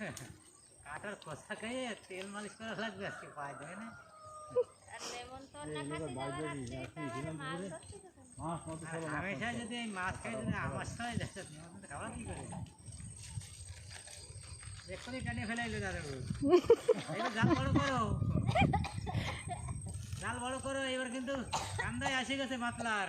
কাটার খোসা খেয়ে তেল মালিশ করা লাগবে আজকে পায়ে দেয় না? মাছ হামেশা যদি এই খাই যদি আমার সময় দেখো তুমি খাওয়া কি করে? এক্ষুনি টেনে ফেলাইলো দাদা জাল বড় করো। জাল বড় করো এবার কিন্তু কান্দায় আসে গেছে মাতলার।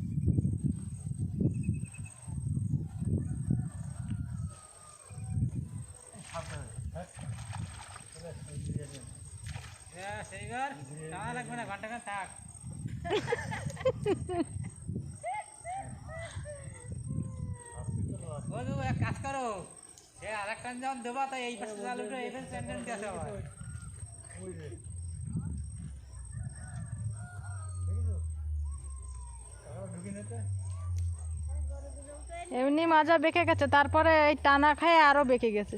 কাজ করো। আর যখন দেবা, তাই এই পাশে এই পাশে এমনি মাজা বেঁকে গেছে, তারপরে এই টানা খায় আরও বেঁকে গেছে।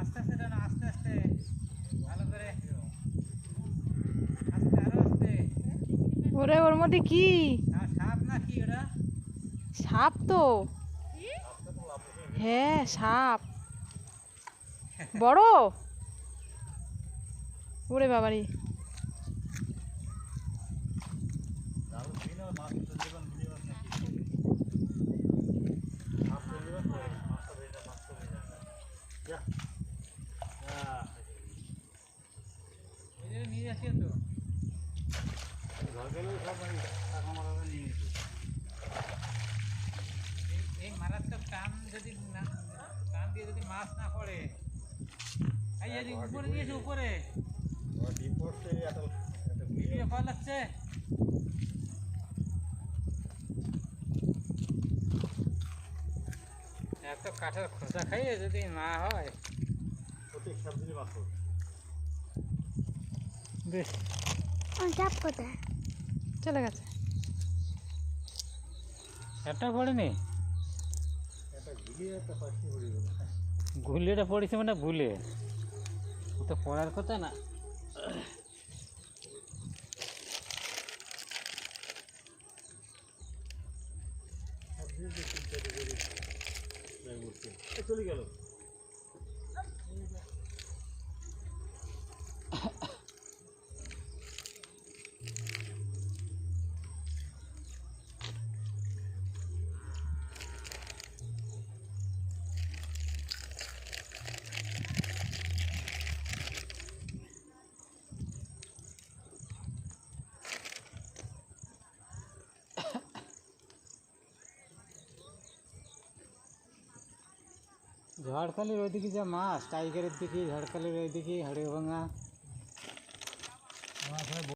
আস্তে আস্তে টানো আস্তে আস্তে। ভালো করে। আস্তে আরও আস্তে। ওরে ওর মধ্যে কি? সাপ না কি ওটা? সাপ তো। হ্যাঁ সাপ। বড়? ওরে বাবারি। মারাত্মক টান যদি না টান যদি মাছ না পড়ে এই উপরে নিয়েছে উপরে পড়ছে এত এত ভিডিও এত কাঠের খোসা খাইয়ে যদি না হয়। চলে গেছে। একটা পড়েনি? গুলিটা পড়েছে মানে ভুলে। ও তো পড়ার কথা না। চলে গেল। ঝড়খালির ওইদিকে যা মাছ টাইগারের দিকে ঝড়খালির ওইদিকে হাড়ে ভাঙা